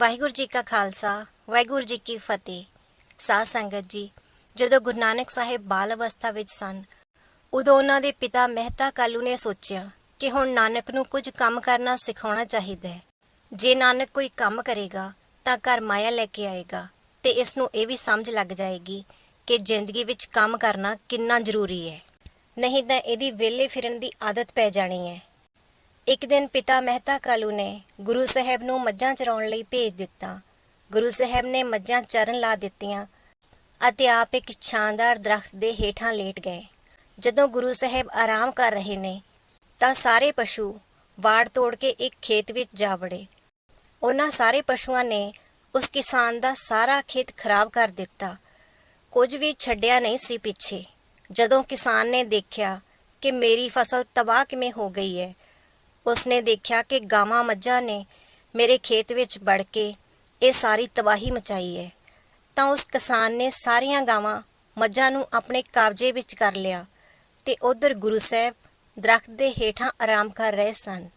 ਵਾਹਿਗੁਰੂ ਜੀ ਕਾ ਖਾਲਸਾ, ਵਾਹਿਗੁਰੂ ਜੀ ਕੀ ਫਤਿਹ। ਸਾਧ ਸੰਗਤ ਜੀ, ਜਦੋਂ ਗੁਰੂ ਨਾਨਕ ਸਾਹਿਬ ਬਾਲ ਅਵਸਥਾ ਵਿੱਚ ਸਨ, ਉਦੋਂ ਉਹਨਾਂ ਦੇ ਪਿਤਾ ਮਹਿਤਾ ਕਾਲੂ ਨੇ ਸੋਚਿਆ ਕਿ ਹੁਣ ਨਾਨਕ ਨੂੰ ਕੁਝ ਕੰਮ ਕਰਨਾ ਸਿਖਾਉਣਾ ਚਾਹੀਦਾ ਹੈ। ਜੇ ਨਾਨਕ ਕੋਈ ਕੰਮ ਕਰੇਗਾ, ਤਾਂ ਘਰ ਮਾਇਆ ਲੈ ਕੇ ਆਏਗਾ ਤੇ ਇਸ ਨੂੰ ਇਹ ਵੀ ਸਮਝ ਲੱਗ ਜਾਏਗੀ ਕਿ ਜ਼ਿੰਦਗੀ ਵਿੱਚ ਕੰਮ ਕਰਨਾ ਕਿੰਨਾ ਜ਼ਰੂਰੀ ਹੈ। ਨਹੀਂ ਤਾਂ ਇਹਦੀ ਵਿਹਲੇ ਫਿਰਨ ਦੀ ਆਦਤ ਪੈ ਜਾਣੀ ਹੈ। ਇੱਕ ਦਿਨ ਪਿਤਾ ਮਹਿਤਾ ਕਾਲੂ ਨੇ ਗੁਰੂ ਸਾਹਿਬ ਨੂੰ ਮੱਝਾਂ ਚਰਾਉਣ ਲਈ ਭੇਜ ਦਿੱਤਾ। ਗੁਰੂ ਸਾਹਿਬ ਨੇ ਮੱਝਾਂ ਚਰਨ ਲਾ ਦਿੱਤੀਆਂ ਅਤੇ ਆਪ ਇੱਕ ਸ਼ਾਨਦਾਰ ਦਰਖਤ ਦੇ ਹੇਠਾਂ ਲੇਟ ਗਏ। ਜਦੋਂ ਗੁਰੂ ਸਾਹਿਬ ਆਰਾਮ ਕਰ ਰਹੇ ਨੇ, ਤਾਂ ਸਾਰੇ ਪਸ਼ੂ ਵਾੜ ਤੋੜ ਕੇ ਇੱਕ ਖੇਤ ਵਿੱਚ ਜਾ ਵੜੇ। ਉਹਨਾਂ ਸਾਰੇ ਪਸ਼ੂਆਂ ਨੇ ਉਸ ਕਿਸਾਨ ਦਾ ਸਾਰਾ ਖੇਤ ਖਰਾਬ ਕਰ ਦਿੱਤਾ। ਕੁਝ ਵੀ ਛੱਡਿਆ ਨਹੀਂ ਸੀ ਪਿੱਛੇ। ਜਦੋਂ ਕਿਸਾਨ ਨੇ ਦੇਖਿਆ ਕਿ ਮੇਰੀ ਫਸਲ ਤਬਾਹ ਕਿਵੇਂ ਹੋ ਗਈ ਹੈ ਉਸਨੇ ਦੇਖਿਆ ਕਿ ਗਾਵਾਂ ਮੱਝਾਂ ਨੇ ਮੇਰੇ ਖੇਤ ਵਿੱਚ ਵੜ ਕੇ ਇਹ ਸਾਰੀ ਤਬਾਹੀ ਮਚਾਈ ਹੈ। ਤਾਂ ਉਸ ਕਿਸਾਨ ਨੇ ਸਾਰੀਆਂ ਗਾਵਾਂ ਮੱਝਾਂ ਨੂੰ ਆਪਣੇ ਕਬਜ਼ੇ ਵਿੱਚ ਕਰ ਲਿਆ ਤੇ ਉਧਰ ਗੁਰੂ ਸਾਹਿਬ ਦਰਖਤ ਦੇ ਹੇਠਾਂ ਆਰਾਮ ਕਰ ਰਹੇ ਸਨ।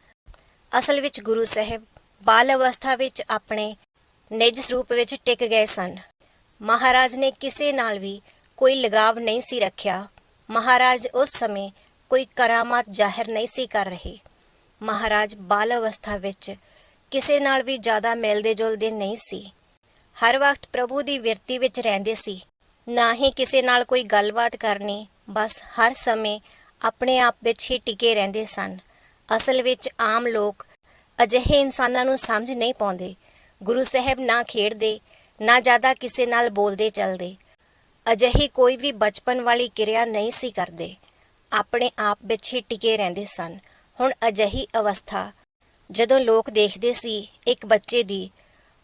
ਅਸਲ ਵਿੱਚ ਗੁਰੂ ਸਾਹਿਬ ਬਾਲ ਅਵਸਥਾ ਵਿੱਚ ਆਪਣੇ ਨਿਜ ਸਰੂਪ ਵਿੱਚ ਟਿਕ ਗਏ ਸਨ। ਮਹਾਰਾਜ ਨੇ ਕਿਸੇ ਨਾਲ ਵੀ ਕੋਈ ਲਗਾਵ ਨਹੀਂ ਸੀ ਰੱਖਿਆ। ਮਹਾਰਾਜ ਉਸ ਸਮੇਂ ਕੋਈ ਕਰਾਮਾਤ ਜ਼ਾਹਿਰ ਨਹੀਂ ਸੀ ਕਰ ਰਹੇ। ਮਹਾਰਾਜ ਬਾਲ ਅਵਸਥਾ ਵਿੱਚ ਕਿਸੇ ਨਾਲ ਵੀ ਜ਼ਿਆਦਾ ਮਿਲਦੇ ਜੁਲਦੇ ਨਹੀਂ ਸੀ। ਹਰ ਵਕਤ ਪ੍ਰਭੂ ਦੀ ਵਿਰਤੀ ਵਿੱਚ ਰਹਿੰਦੇ ਸੀ। ਨਾ ਹੀ ਕਿਸੇ ਨਾਲ ਕੋਈ ਗੱਲਬਾਤ ਕਰਨੀ, ਬਸ ਹਰ ਸਮੇਂ ਆਪਣੇ ਆਪ ਵਿੱਚ ਹੀ ਟਿਕੇ ਰਹਿੰਦੇ ਸਨ। ਅਸਲ ਵਿੱਚ ਆਮ ਲੋਕ ਅਜਿਹੇ ਇਨਸਾਨਾਂ ਨੂੰ ਸਮਝ ਨਹੀਂ ਪਾਉਂਦੇ। ਗੁਰੂ ਸਾਹਿਬ ਨਾ ਖੇਡਦੇ, ਨਾ ਜ਼ਿਆਦਾ ਕਿਸੇ ਨਾਲ ਬੋਲਦੇ ਚੱਲਦੇ। ਅਜਿਹੀ ਕੋਈ ਵੀ ਬਚਪਨ ਵਾਲੀ ਕਿਰਿਆ ਨਹੀਂ ਸੀ ਕਰਦੇ। ਆਪਣੇ ਆਪ ਵਿੱਚ ਹੀ ਟਿਕੇ ਰਹਿੰਦੇ ਸਨ। ਹੁਣ ਅਜਿਹੀ ਅਵਸਥਾ, ਜਦੋਂ ਲੋਕ ਦੇਖਦੇ ਸੀ ਇੱਕ ਬੱਚੇ ਦੀ,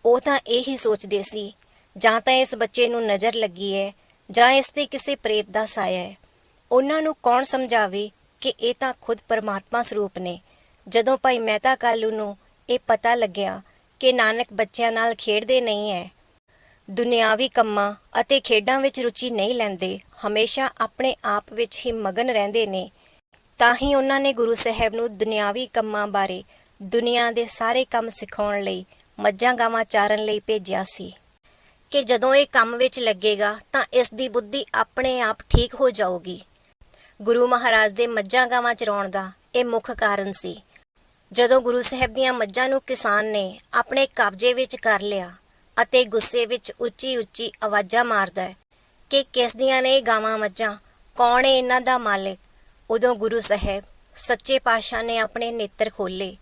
ਉਹ ਤਾਂ ਇਹ ਹੀ ਸੋਚਦੇ ਸੀ, ਜਾਂ ਤਾਂ ਇਸ ਬੱਚੇ ਨੂੰ ਨਜ਼ਰ ਲੱਗੀ ਹੈ ਜਾਂ ਇਸ ਤੇ ਕਿਸੇ ਪ੍ਰੇਤ ਦਾ ਸਾਇਆ ਹੈ ਉਹਨਾਂ ਨੂੰ ਕੌਣ ਸਮਝਾਵੇ ਕਿ ਇਹ ਤਾਂ ਖੁਦ ਪਰਮਾਤਮਾ ਸਰੂਪ ਨੇ? ਜਦੋਂ ਭਾਈ ਮਹਿਤਾ ਕਾਲੂ ਨੂੰ ਇਹ ਪਤਾ ਲੱਗਿਆ ਕਿ ਨਾਨਕ ਬੱਚਿਆਂ ਨਾਲ ਖੇਡਦੇ ਨਹੀਂ ਹੈ ਦੁਨਿਆਵੀ ਕੰਮਾਂ ਅਤੇ ਖੇਡਾਂ ਵਿੱਚ ਰੁਚੀ ਨਹੀਂ ਲੈਂਦੇ, ਹਮੇਸ਼ਾ ਆਪਣੇ ਆਪ ਵਿੱਚ ਹੀ ਮਗਨ ਰਹਿੰਦੇ ਨੇ ਤਾਂ ਹੀ ਉਹਨਾਂ ਨੇ ਗੁਰੂ ਸਾਹਿਬ ਨੂੰ ਦੁਨਿਆਵੀ ਕੰਮਾਂ ਬਾਰੇ, ਦੁਨੀਆ ਦੇ ਸਾਰੇ ਕੰਮ ਸਿਖਾਉਣ ਲਈ ਮੱਝਾਂ ਗਾਵਾਂ ਚਾਰਨ ਲਈ ਭੇਜਿਆ ਸੀ। ਕਿ ਜਦੋਂ ਇਹ ਕੰਮ ਵਿੱਚ ਲੱਗੇਗਾ ਤਾਂ ਇਸ ਦੀ ਬੁੱਧੀ ਆਪਣੇ ਆਪ ਠੀਕ ਹੋ ਜਾਊਗੀ। ਗੁਰੂ ਮਹਾਰਾਜ ਦੇ ਮੱਝਾਂ ਗਾਵਾਂ ਚਰਾਉਣ ਦਾ ਇਹ ਮੁੱਖ ਕਾਰਨ ਸੀ। ਜਦੋਂ ਗੁਰੂ ਸਾਹਿਬ ਦੀਆਂ ਮੱਝਾਂ ਨੂੰ ਕਿਸਾਨ ਨੇ ਆਪਣੇ ਕਬਜ਼ੇ ਵਿੱਚ ਕਰ ਲਿਆ ਅਤੇ ਗੁੱਸੇ ਵਿੱਚ ਉੱਚੀ ਉੱਚੀ ਆਵਾਜ਼ਾਂ ਮਾਰਦਾ ਹੈ ਕਿ ਕਿਸ ਦੀਆਂ ਨੇ ਇਹ ਗਾਵਾਂ ਮੱਝਾਂ, ਕੌਣ ਹੈ ਇਹਨਾਂ ਦਾ ਮਾਲਿਕ? ਉਦੋਂ ਗੁਰੂ ਸਾਹਿਬ ਸੱਚੇ ਪਾਤਸ਼ਾਹ ਨੇ ਆਪਣੇ ਨੇਤਰ ਖੋਲੇ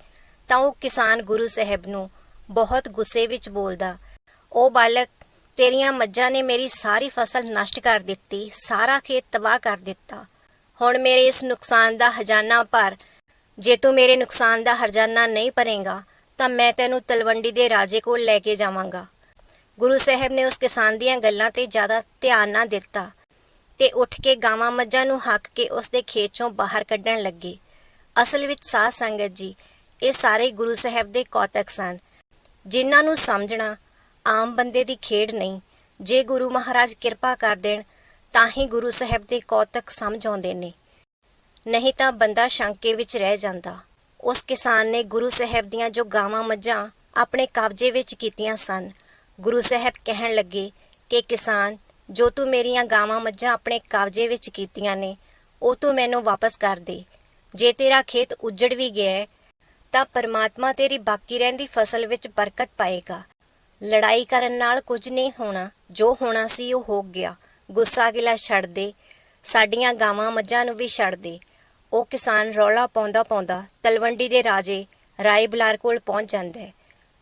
ਤਾਂ ਉਹ ਕਿਸਾਨ ਗੁਰੂ ਸਾਹਿਬ ਨੂੰ ਬਹੁਤ ਗੁੱਸੇ ਵਿੱਚ ਬੋਲਦਾ, ਉਹ ਬਾਲਕ, ਤੇਰੀਆਂ ਮੱਝਾਂ ਨੇ ਮੇਰੀ ਸਾਰੀ ਫਸਲ ਨਸ਼ਟ ਕਰ ਦਿੱਤੀ, ਸਾਰਾ ਖੇਤ ਤਬਾਹ ਕਰ ਦਿੱਤਾ। ਹੁਣ ਮੇਰੇ ਇਸ ਨੁਕਸਾਨ ਦਾ ਹਜ਼ਾਨਾ ਭਰ। ਜੇ ਤੂੰ ਮੇਰੇ ਨੁਕਸਾਨ ਦਾ ਹਰਜਾਨਾ ਨਹੀਂ ਭਰੇਗਾ, ਤਾਂ ਮੈਂ ਤੈਨੂੰ ਤਲਵੰਡੀ ਦੇ ਰਾਜੇ ਕੋਲ ਲੈ ਕੇ ਜਾਵਾਂਗਾ। ਗੁਰੂ ਸਾਹਿਬ ਨੇ ਉਸ ਕਿਸਾਨ ਦੀਆਂ ਗੱਲਾਂ ਤੇ ਜ਼ਿਆਦਾ ਧਿਆਨ ਨਾ ਦਿੱਤਾ। ਤੇ ਉੱਠ ਕੇ ਗਾਵਾਂ ਮੱਝਾਂ ਨੂੰ ਹੱਕ ਕੇ ਉਸ ਦੇ ਖੇਤ ਚੋਂ ਬਾਹਰ ਕੱਢਣ ਲੱਗੇ। ਅਸਲ ਵਿੱਚ ਸਾਧ ਸੰਗਤ ਜੀ, ਇਹ ਸਾਰੇ ਗੁਰੂ ਸਾਹਿਬ ਦੇ ਕੌਤਕ ਸਨ, ਜਿਨ੍ਹਾਂ ਨੂੰ ਸਮਝਣਾ ਆਮ ਬੰਦੇ ਦੀ ਖੇਡ ਨਹੀਂ। ਜੇ ਗੁਰੂ ਮਹਾਰਾਜ ਕਿਰਪਾ ਕਰ ਦੇਣ, ਤਾਂ ਹੀ ਗੁਰੂ ਸਾਹਿਬ ਦੇ ਕੌਤਕ ਸਮਝ ਆਉਂਦੇ ਨੇ। ਨਹੀਂ ਤਾਂ ਬੰਦਾ ਸ਼ੰਕੇ ਵਿੱਚ ਰਹਿ ਜਾਂਦਾ। ਉਸ ਕਿਸਾਨ ਨੇ ਗੁਰੂ ਸਾਹਿਬ ਦੀਆਂ ਜੋ ਗਾਵਾਂ ਮੱਝਾਂ ਆਪਣੇ ਕਬਜ਼ੇ ਵਿੱਚ ਕੀਤੀਆਂ ਸਨ। ਗੁਰੂ ਸਾਹਿਬ ਕਹਿਣ ਲੱਗੇ ਕਿ ਕਿਸਾਨ ਜੋ ਤੂੰ ਮੇਰੀਆਂ ਗਾਵਾਂ ਮੱਝਾਂ ਆਪਣੇ ਕਬਜ਼ੇ ਵਿੱਚ ਕੀਤੀਆਂ ਨੇ, ਉਹ ਤੂੰ ਮੈਨੂੰ ਵਾਪਸ ਕਰ ਦੇ। ਜੇ ਤੇਰਾ ਖੇਤ ਉੱਜੜ ਵੀ ਗਿਆ ਤਾਂ ਪਰਮਾਤਮਾ ਤੇਰੀ ਬਾਕੀ ਰਹਿੰਦੀ ਫਸਲ ਵਿੱਚ ਬਰਕਤ ਪਾਏਗਾ। ਲੜਾਈ ਕਰਨ ਨਾਲ ਕੁਝ ਨਹੀਂ ਹੋਣਾ, ਜੋ ਹੋਣਾ ਸੀ ਉਹ ਹੋ ਗਿਆ। ਗੁੱਸਾ ਗਿਲਾ ਛੱਡ ਦੇ, ਸਾਡੀਆਂ ਗਾਵਾਂ ਮੱਝਾਂ ਨੂੰ ਵੀ ਛੱਡ ਦੇ। ਉਹ ਕਿਸਾਨ ਰੌਲਾ ਪਾਉਂਦਾ ਪਾਉਂਦਾ ਤਲਵੰਡੀ ਦੇ ਰਾਜੇ ਰਾਏ ਬਲਾਰ ਕੋਲ ਪਹੁੰਚ ਜਾਂਦਾ ਹੈ।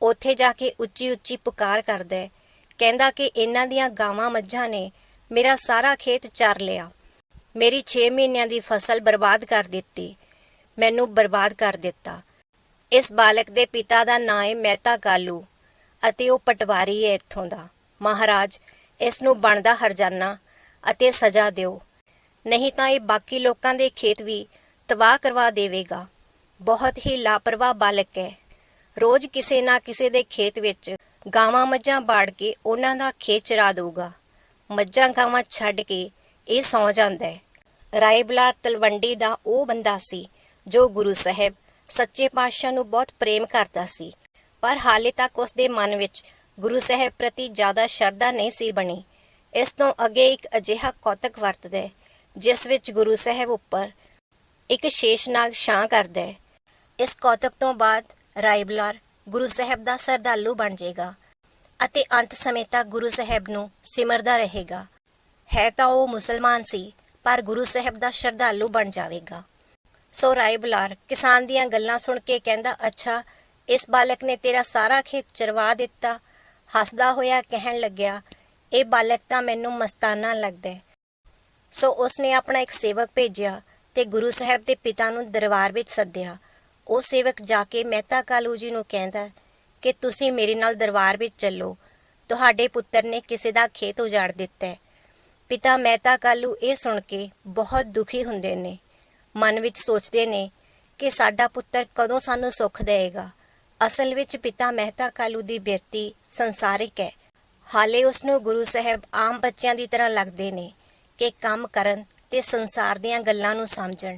ਉੱਥੇ ਜਾ ਕੇ ਉੱਚੀ ਉੱਚੀ ਪੁਕਾਰ ਕਰਦਾ ਹੈ। ਕਹਿੰਦਾ ਕਿ ਇਹਨਾਂ ਦੀਆਂ ਗਾਵਾਂ ਮੱਝਾਂ ਨੇ ਮੇਰਾ ਸਾਰਾ ਖੇਤ ਚਰ ਲਿਆ। ਮੇਰੀ 6 ਮਹੀਨਿਆਂ ਦੀ ਫਸਲ ਬਰਬਾਦ ਕਰ ਦਿੱਤੀ। ਮੈਨੂੰ ਬਰਬਾਦ ਕਰ ਦਿੱਤਾ। ਇਸ ਬਾਲਕ ਦੇ ਪਿਤਾ ਦਾ ਨਾਂ ਹੈ ਮਹਿਤਾ ਕਾਲੂ ਅਤੇ ਉਹ ਪਟਵਾਰੀ ਹੈ ਇੱਥੋਂ ਦਾ। ਮਹਾਰਾਜ, ਇਸ ਨੂੰ ਬਣਦਾ ਹਰਜਾਨਾ ਅਤੇ ਸਜ਼ਾ ਦਿਓ। ਨਹੀਂ ਤਾਂ ਇਹ ਬਾਕੀ ਲੋਕਾਂ ਦੇ ਖੇਤ ਵੀ ਤਬਾਹ ਕਰਵਾ ਦੇਵੇਗਾ। ਬਹੁਤ ਹੀ ਲਾਪਰਵਾਹ ਬਾਲਕ ਹੈ ਰੋਜ਼ ਕਿਸੇ ਨਾ ਕਿਸੇ ਦੇ ਖੇਤ ਵਿੱਚ ਗਾਵਾਂ ਮੱਝਾਂ ਬਾੜ ਕੇ ਉਹਨਾਂ ਦਾ ਖੇਤ ਚਰਾ ਦਊਗਾ। ਮੱਝਾਂ ਗਾਵਾਂ ਛੱਡ ਕੇ ਇਹ ਸੌ ਜਾਂਦਾ ਹੈ। ਰਾਏ ਬਲਾਰ ਤਲਵੰਡੀ ਦਾ ਉਹ ਬੰਦਾ ਸੀ ਜੋ ਗੁਰੂ ਸਾਹਿਬ ਸੱਚੇ ਪਾਤਸ਼ਾਹ ਨੂੰ ਬਹੁਤ ਪ੍ਰੇਮ ਕਰਦਾ ਸੀ। ਪਰ ਹਾਲੇ ਤੱਕ ਉਸ ਦੇ ਮਨ ਵਿੱਚ ਗੁਰੂ ਸਾਹਿਬ ਪ੍ਰਤੀ ਜ਼ਿਆਦਾ ਸ਼ਰਧਾ ਨਹੀਂ ਸੀ ਬਣੀ। ਇਸ ਤੋਂ ਅੱਗੇ ਇੱਕ ਅਜਿਹਾ ਕੌਤਕ ਵਰਤਦਾ ਹੈ, ਜਿਸ ਵਿੱਚ ਗੁਰੂ ਸਾਹਿਬ ਉੱਪਰ ਇੱਕ ਸ਼ੇਸ਼ਨਾਗ ਛਾਂ ਕਰਦਾ ਹੈ। ਇਸ ਕੌਤਕ ਤੋਂ ਬਾਅਦ ਰਾਇਬਲਾਰ ਗੁਰੂ ਸਾਹਿਬ ਦਾ ਸਰਦਾਲੂ ਬਣ ਜਾਏਗਾ ਅਤੇ ਅੰਤ ਸਮੇਂ ਤੱਕ ਗੁਰੂ ਸਾਹਿਬ ਨੂੰ ਸਿਮਰਦਾ ਰਹੇਗਾ। ਹੈ ਤਾਂ ਉਹ ਮੁਸਲਮਾਨ ਸੀ, ਪਰ ਗੁਰੂ ਸਾਹਿਬ ਦਾ ਸ਼ਰਧਾਲੂ ਬਣ ਜਾਵੇਗਾ। ਸੋ ਰਾਏ ਬੁਲਾਰ, ਕਿਸਾਨ ਦੀਆਂ ਗੱਲਾਂ ਸੁਣ ਕੇ ਕਹਿੰਦਾ, ਅੱਛਾ, ਇਸ ਬਾਲਕ ਨੇ ਤੇਰਾ ਸਾਰਾ ਖੇਤ ਚਰਵਾ ਦਿੱਤਾ। ਹੱਸਦਾ ਹੋਇਆ ਕਹਿਣ ਲੱਗਿਆ, ਇਹ ਬਾਲਕ ਤਾਂ ਮੈਨੂੰ ਮਸਤਾਨਾ ਲੱਗਦਾ ਹੈ। ਸੋ ਉਸਨੇ ਆਪਣਾ ਇੱਕ ਸੇਵਕ ਭੇਜਿਆ ਤੇ ਗੁਰੂ ਸਾਹਿਬ ਦੇ ਪਿਤਾ ਨੂੰ ਦਰਬਾਰ ਵਿੱਚ ਸੱਦਿਆ। ਉਹ ਸੇਵਕ ਜਾ ਕੇ ਮਹਿਤਾ ਕਾਲੂ ਜੀ ਨੂੰ ਕਹਿੰਦਾ ਕਿ ਤੁਸੀਂ ਮੇਰੇ ਨਾਲ ਦਰਬਾਰ ਵਿੱਚ ਚੱਲੋ। ਤੁਹਾਡੇ ਪੁੱਤਰ ਨੇ ਕਿਸੇ ਦਾ ਖੇਤ ਉਜਾੜ ਦਿੱਤਾ ਹੈ। ਪਿਤਾ ਮਹਿਤਾ ਕਾਲੂ ਇਹ ਸੁਣ ਕੇ ਬਹੁਤ ਦੁਖੀ ਹੁੰਦੇ ਨੇ। ਮਨ ਵਿੱਚ ਸੋਚਦੇ ਨੇ ਕਿ ਸਾਡਾ ਪੁੱਤਰ ਕਦੋਂ ਸਾਨੂੰ ਸੁੱਖ ਦੇਵੇਗਾ। ਅਸਲ ਵਿੱਚ ਪਿਤਾ ਮਹਿਤਾ ਕਾਲੂ ਦੀ ਬਿਰਤੀ ਸੰਸਾਰਿਕ ਹੈ। ਹਾਲੇ ਉਸ ਨੂੰ ਗੁਰੂ ਸਾਹਿਬ ਆਮ ਬੱਚਿਆਂ ਦੀ ਤਰ੍ਹਾਂ ਲੱਗਦੇ ਨੇ ਕਿ ਕੰਮ ਕਰਨ ਤੇ ਸੰਸਾਰ ਦੀਆਂ ਗੱਲਾਂ ਨੂੰ ਸਮਝਣ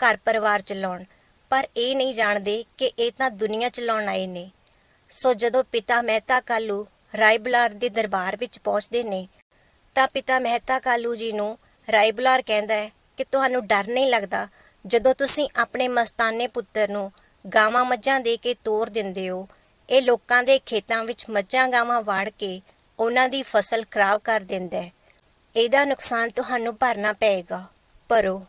ਘਰ ਪਰਿਵਾਰ ਚਲਾਉਣ ਪਰ ਇਹ ਨਹੀਂ ਜਾਣਦੇ ਕਿ ਇਹ ਤਾਂ ਦੁਨੀਆ ਚਲਾਉਣ ਆਏ ਨੇ। ਸੋ ਜਦੋਂ ਪਿਤਾ ਮਹਿਤਾ ਕਾਲੂ ਰਾਇਬਲਾਰ ਦੇ ਦਰਬਾਰ ਵਿੱਚ ਪਹੁੰਚਦੇ ਨੇ, ਤਾਂ ਪਿਤਾ ਮਹਿਤਾ ਕਾਲੂ ਜੀ ਨੂੰ ਰਾਇਬਲਾਰ ਕਹਿੰਦਾ ਹੈ ਕਿ ਤੁਹਾਨੂੰ ਡਰ ਨਹੀਂ ਲੱਗਦਾ ਜਦੋਂ ਤੁਸੀਂ ਆਪਣੇ ਮਸਤਾਨੇ ਪੁੱਤਰ ਨੂੰ ਗਾਵਾਂ ਮੱਝਾਂ ਦੇ ਕੇ ਤੋਰ ਦਿੰਦੇ ਹੋ। ਇਹ ਲੋਕਾਂ ਦੇ ਖੇਤਾਂ ਵਿੱਚ ਮੱਝਾਂ ਗਾਵਾਂ ਵਾੜ ਕੇ ਉਹਨਾਂ ਦੀ ਫਸਲ ਖਰਾਬ ਕਰ ਦਿੰਦਾ ਹੈ। ਇਹਦਾ ਨੁਕਸਾਨ ਤੁਹਾਨੂੰ ਭਰਨਾ ਪਏਗਾ। ਭਰੋ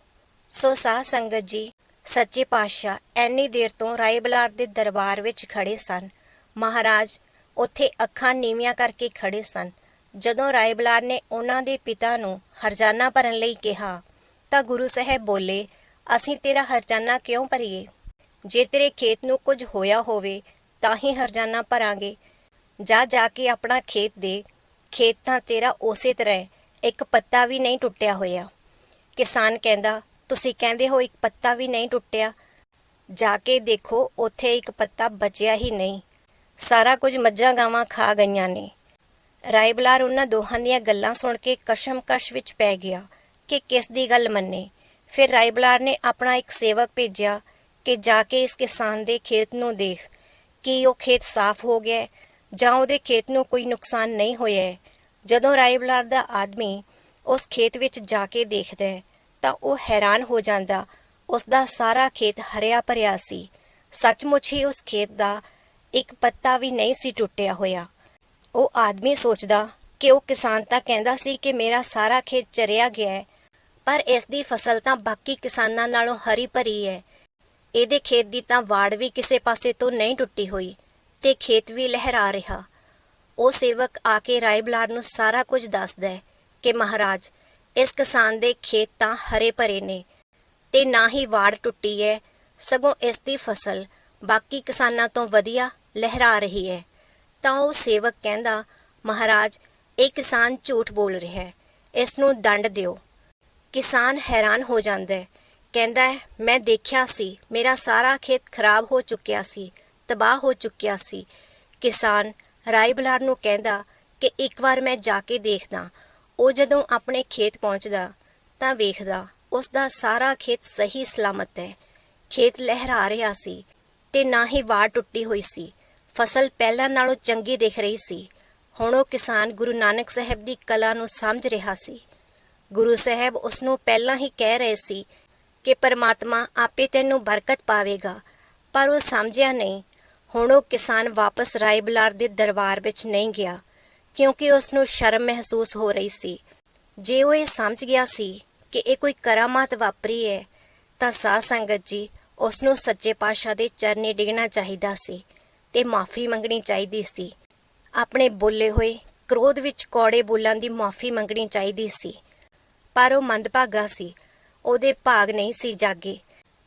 ਸੋ ਸਾਹ ਸੰਗਤ ਜੀ ਸੱਚੇ ਪਾਤਸ਼ਾਹ ਐਨੀ ਦੇਰ ਤੋਂ ਰਾਏਬਲਾਰ ਦੇ ਦਰਬਾਰ ਵਿੱਚ ਖੜੇ ਸਨ। ਮਹਾਰਾਜ ਉੱਥੇ ਅੱਖਾਂ ਨੀਵੀਆਂ ਕਰਕੇ ਖੜੇ ਸਨ। ਜਦੋਂ ਰਾਏਬਲਾਰ ਨੇ ਉਹਨਾਂ ਦੇ ਪਿਤਾ ਨੂੰ ਹਰਜਾਨਾ ਭਰਨ ਲਈ ਕਿਹਾ, ਤਾਂ ਗੁਰੂ ਸਾਹਿਬ ਬੋਲੇ, ਅਸੀਂ ਤੇਰਾ ਹਰਜਾਨਾ ਕਿਉਂ ਭਰੀਏ? ਜੇ ਤੇਰੇ ਖੇਤ ਨੂੰ ਕੁਝ ਹੋਇਆ ਹੋਵੇ, ਤਾਂ ਹੀ ਹਰਜਾਨਾ ਭਰਾਂਗੇ। ਜਾ ਜਾ ਕੇ ਆਪਣਾ ਖੇਤ ਦੇ। ਖੇਤ ਤਾਂ ਤੇਰਾ ਉਸੇ ਤਰ੍ਹਾਂ ਇੱਕ ਪੱਤਾ ਵੀ ਨਹੀਂ ਟੁੱਟਿਆ ਹੋਇਆ। ਕਿਸਾਨ ਕਹਿੰਦਾ ਤੁਸੀਂ ਕਹਿੰਦੇ ਹੋ ਇੱਕ ਪੱਤਾ ਵੀ ਨਹੀਂ ਟੁੱਟਿਆ। ਜਾ ਕੇ ਦੇਖੋ, ਉੱਥੇ ਇੱਕ ਪੱਤਾ ਬਚਿਆ ਹੀ ਨਹੀਂ। ਸਾਰਾ ਕੁਝ ਮੱਝਾਂ ਗਾਵਾਂ ਖਾ ਗਈਆਂ ਨੇ। ਰਾਇਬਲਾਰ ਉਹਨਾਂ ਦੋਹਾਂ ਦੀਆਂ ਗੱਲਾਂ ਸੁਣ ਕੇ ਕਸ਼ਮਕਸ਼ ਵਿੱਚ ਪੈ ਗਿਆ ਕਿ ਕਿਸ ਦੀ ਗੱਲ ਮੰਨੇ। ਫਿਰ ਰਾਇਬਲਾਰ ਨੇ ਆਪਣਾ ਇੱਕ ਸੇਵਕ ਭੇਜਿਆ ਕਿ ਜਾ ਕੇ ਇਸ ਕਿਸਾਨ ਦੇ ਖੇਤ ਨੂੰ ਦੇਖ, ਕਿ ਉਹ ਖੇਤ ਸਾਫ਼ ਹੋ ਗਿਆ ਜਾਂ ਉਹਦੇ ਖੇਤ ਨੂੰ ਕੋਈ ਨੁਕਸਾਨ ਨਹੀਂ ਹੋਇਆ ਹੈ। ਜਦੋਂ ਰਾਇਬਲਾਰ ਦਾ ਆਦਮੀ ਉਸ ਖੇਤ ਵਿੱਚ ਜਾ ਕੇ ਦੇਖਦਾ ਹੈ ਤਾਂ ਉਹ ਹੈਰਾਨ ਹੋ ਜਾਂਦਾ। ਉਸ ਦਾ ਸਾਰਾ ਖੇਤ ਹਰਿਆ ਭਰਿਆ ਸੀ। ਸੱਚਮੁੱਚ ਹੀ ਉਸ ਖੇਤ ਦਾ ਇੱਕ ਪੱਤਾ ਵੀ ਨਹੀਂ ਸੀ ਟੁੱਟਿਆ ਹੋਇਆ। ਉਹ ਆਦਮੀ ਸੋਚਦਾ ਕਿ ਉਹ ਕਿਸਾਨ ਤਾਂ ਕਹਿੰਦਾ ਸੀ ਕਿ ਮੇਰਾ ਸਾਰਾ ਖੇਤ ਚਰਿਆ ਗਿਆ ਹੈ, ਪਰ ਇਸ ਦੀ ਫਸਲ ਤਾਂ ਬਾਕੀ ਕਿਸਾਨਾਂ ਨਾਲੋਂ ਹਰੀ ਭਰੀ ਹੈ। ਇਹਦੇ ਖੇਤ ਦੀ ਤਾਂ ਵਾੜ ਵੀ ਕਿਸੇ ਪਾਸੇ ਤੋਂ ਨਹੀਂ ਟੁੱਟੀ ਹੋਈ ਤੇ ਖੇਤ ਵੀ ਲਹਿਰਾ ਰਿਹਾ। ਉਹ ਸੇਵਕ ਆ ਕੇ ਰਾਏ ਬਲਾਰ ਨੂੰ ਸਾਰਾ ਕੁਝ ਦੱਸਦਾ ਹੈ ਕਿ ਮਹਾਰਾਜ ਇਸ ਕਿਸਾਨ ਦੇ ਖੇਤ ਤਾਂ ਹਰੇ ਭਰੇ ਨੇ ਤੇ ਨਾ ਹੀ ਵਾੜ ਟੁੱਟੀ ਹੈ ਸਗੋਂ ਇਸ ਦੀ ਫਸਲ ਬਾਕੀ ਕਿਸਾਨਾਂ ਤੋਂ ਵਧੀਆ ਲਹਿਰਾ ਰਹੀ ਹੈ ਤਾਂ ਉਹ ਸੇਵਕ ਕਹਿੰਦਾ, ਮਹਾਰਾਜ, ਇਹ ਕਿਸਾਨ ਝੂਠ ਬੋਲ ਰਿਹਾ ਹੈ ਇਸ ਨੂੰ ਦੰਡ ਦਿਓ। ਕਿਸਾਨ ਹੈਰਾਨ ਹੋ ਜਾਂਦਾ ਹੈ ਕਹਿੰਦਾ ਹੈ ਮੈਂ ਦੇਖਿਆ ਸੀ, ਮੇਰਾ ਸਾਰਾ ਖੇਤ ਖਰਾਬ ਹੋ ਚੁੱਕਿਆ ਸੀ, ਤਬਾਹ ਹੋ ਚੁੱਕਿਆ ਸੀ। ਕਿਸਾਨ ਰਾਇਬਲਾਰ ਨੂੰ ਕਹਿੰਦਾ ਕਿ ਇੱਕ ਵਾਰ ਮੈਂ ਜਾ ਕੇ ਦੇਖਦਾ ਉਹ ਜਦੋਂ ਆਪਣੇ ਖੇਤ ਪਹੁੰਚਦਾ ਤਾਂ ਵੇਖਦਾ ਉਸ ਦਾ ਸਾਰਾ ਖੇਤ ਸਹੀ ਸਲਾਮਤ ਹੈ। ਖੇਤ ਲਹਿਰਾ ਰਿਹਾ ਸੀ ਤੇ ਨਾ ਹੀ ਵਾੜ ਟੁੱਟੀ ਹੋਈ ਸੀ। ਫਸਲ ਪਹਿਲਾਂ ਨਾਲੋਂ ਚੰਗੀ ਦਿਖ ਰਹੀ ਸੀ। ਹੁਣ ਉਹ ਕਿਸਾਨ ਗੁਰੂ ਨਾਨਕ ਸਾਹਿਬ ਦੀ ਕਲਾ ਨੂੰ ਸਮਝ ਰਿਹਾ ਸੀ। ਗੁਰੂ ਸਾਹਿਬ ਉਸ ਨੂੰ ਪਹਿਲਾਂ ਹੀ ਕਹਿ ਰਹੇ ਸੀ ਕਿ ਪਰਮਾਤਮਾ ਆਪੇ ਤੈਨੂੰ ਬਰਕਤ ਪਾਵੇਗਾ, ਪਰ ਉਹ ਸਮਝਿਆ ਨਹੀਂ। ਹੁਣ ਉਹ ਕਿਸਾਨ ਵਾਪਸ ਰਾਏ ਬਲਾਰ ਦੇ ਦਰਬਾਰ ਵਿੱਚ ਨਹੀਂ ਗਿਆ। ਕਿਉਂਕਿ ਉਸ ਨੂੰ ਸ਼ਰਮ ਮਹਿਸੂਸ ਹੋ ਰਹੀ ਸੀ। ਜੇ ਉਹ ਇਹ ਸਮਝ ਗਿਆ ਸੀ ਕਿ ਇਹ ਕੋਈ ਕਰਾਮਾਤ ਵਾਪਰੀ ਹੈ, ਤਾਂ ਸਾਧ ਸੰਗਤ ਜੀ ਉਸ ਨੂੰ ਸੱਚੇ ਪਾਤਸ਼ਾਹ ਦੇ ਚਰਨੇ ਡਿੱਗਣਾ ਚਾਹੀਦਾ ਸੀ ਤੇ ਮਾਫੀ ਮੰਗਣੀ ਚਾਹੀਦੀ ਸੀ। ਆਪਣੇ ਬੋਲੇ ਹੋਏ ਕ੍ਰੋਧ ਵਿੱਚ ਕੌੜੇ ਬੋਲਾਂ ਦੀ ਮਾਫੀ ਮੰਗਣੀ ਚਾਹੀਦੀ ਸੀ। ਪਰ ਉਹ ਮੰਦਭਾਗਾ ਸੀ, ਉਹਦੇ ਭਾਗ ਨਹੀਂ ਸੀ ਜਾਗੇ।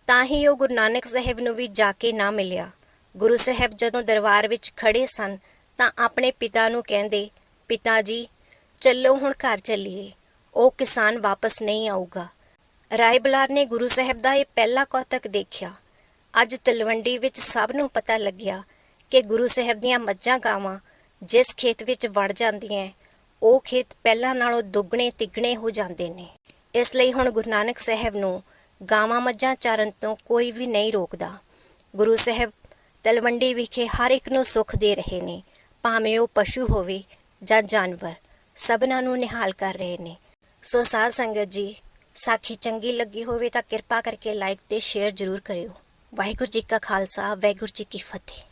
ਤਾਂ ਹੀ ਉਹ ਗੁਰੂ ਨਾਨਕ ਸਾਹਿਬ ਨੂੰ ਵੀ ਜਾ ਕੇ ਨਾ ਮਿਲਿਆ। ਗੁਰੂ ਸਾਹਿਬ ਜਦੋਂ ਦਰਬਾਰ ਵਿੱਚ ਖੜੇ ਸਨ, ਤਾਂ ਆਪਣੇ ਪਿਤਾ ਨੂੰ ਕਹਿੰਦੇ ਪਿਤਾ ਜੀ, ਚੱਲੋ ਹੁਣ ਘਰ ਚੱਲੀਏ। ਉਹ ਕਿਸਾਨ ਵਾਪਸ ਨਹੀਂ ਆਊਗਾ। ਰਾਏ ਬਲਾਰ ਨੇ ਗੁਰੂ ਸਾਹਿਬ ਦਾ ਇਹ ਪਹਿਲਾ ਕੌਤਕ ਦੇਖਿਆ। ਅੱਜ ਤਲਵੰਡੀ ਵਿੱਚ ਸਭ ਨੂੰ ਪਤਾ ਲੱਗਿਆ ਕਿ ਗੁਰੂ ਸਾਹਿਬ ਦੀਆਂ ਮੱਝਾਂ ਗਾਵਾਂ ਜਿਸ ਖੇਤ ਵਿੱਚ ਵੜ ਜਾਂਦੀਆਂ ਉਹ ਖੇਤ ਪਹਿਲਾਂ ਨਾਲੋਂ ਦੁੱਗਣੇ ਤਿੱਗਣੇ ਹੋ ਜਾਂਦੇ ਨੇ। ਇਸ ਲਈ ਹੁਣ ਗੁਰੂ ਨਾਨਕ ਸਾਹਿਬ ਨੂੰ ਗਾਵਾਂ ਮੱਝਾਂ ਚਾਰਨ ਤੋਂ ਕੋਈ ਵੀ ਨਹੀਂ ਰੋਕਦਾ। ਗੁਰੂ ਸਾਹਿਬ ਤਲਵੰਡੀ ਵਿਖੇ ਹਰ ਇੱਕ ਨੂੰ ਸੁੱਖ ਦੇ ਰਹੇ ਨੇ। ਭਾਵੇਂ ਉਹ ਪਸ਼ੂ ਹੋਵੇ ਜਾਂ ਜਾਨਵਰ ਸਭਨਾਂ ਨੂੰ ਨਿਹਾਲ ਕਰ ਰਹੇ ਨੇ। ਸੋ ਸਾਧ ਸੰਗਤ ਜੀ, ਸਾਖੀ ਚੰਗੀ ਲੱਗੀ ਹੋਵੇ ਤਾਂ ਕਿਰਪਾ ਕਰਕੇ ਲਾਈਕ ਤੇ ਸ਼ੇਅਰ ਜ਼ਰੂਰ ਕਰਿਓ। ਵਾਹਿਗੁਰੂ ਜੀ ਕਾ ਖਾਲਸਾ, ਵਾਹਿਗੁਰੂ ਜੀ ਕੀ ਫਤਿਹ।